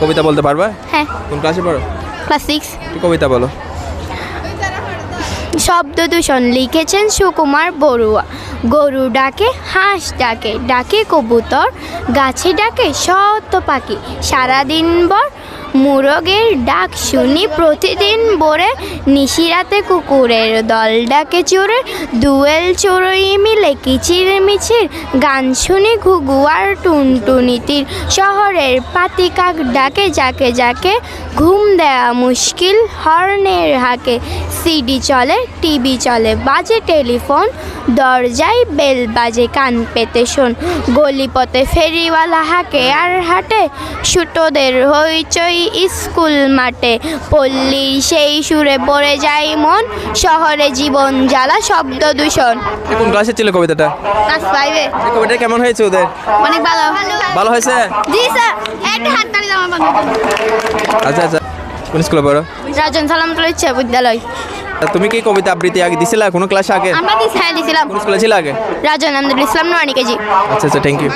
কবিতা বলতে পারবা? হ্যাঁ। কোন ক্লাসে পড়ো? ক্লাস সিক্স কবিতা বলো। শব্দ দূষণ লিখেছেন সুকুমার বড়ুয়া। গরু ডাকে হাঁস ডাকে ডাকে কবুতর। গাছে ডাকে শত পাখি। সারাদিন বর মুরগের ডাক শুনি প্রতিদিন ভোরে নিশিরাতে কুকুরের দল ডাকে চোরে, দুয়েল চোরই মিলে কিচির মিচির গান শুনি ঘুগুয়ার টুনটুনিতির। শহরের পাতি কাক ডাকে যাকে যাকে, ঘুম দেয়া মুশকিল হর্নের হাকে। সিডি চলে, টিভি চলে, বাজে টেলিফোন দরজায় বেল বাজে কান পেতে শোন। গলিপথে ফেরিওয়ালা হাকে আর হাটে। ছোটদের হইচই স্কুল মাঠে। পল্লীর সেই সুরে পড়ে যায় মন। শহরে জীবন জ্বালা শব্দ দূষণ। কোন ক্লাসে ছিল কবিতাটা? ক্লাস ফাইভে কবিতা কেমন হয়েছে ওদের? অনেক ভালো। ভালো হয়েছে? জি স্যার। একটা হাত তালি আমার আচ্ছা আচ্ছা। কোন স্কুলে পড়ো? রাজন উচ্চ বিদ্যালয় তুমি কি কবিতা আবৃত্তি আগে দিছিলা? কোনো ক্লাসে আগে? আমরা হ্যাঁ দিছিলাম। কোন স্কুলে ছিল আগে? রাজন আমদুল ইসলাম নোয়ানি কেজি। আচ্ছা আচ্ছা থ্যাংক ইউ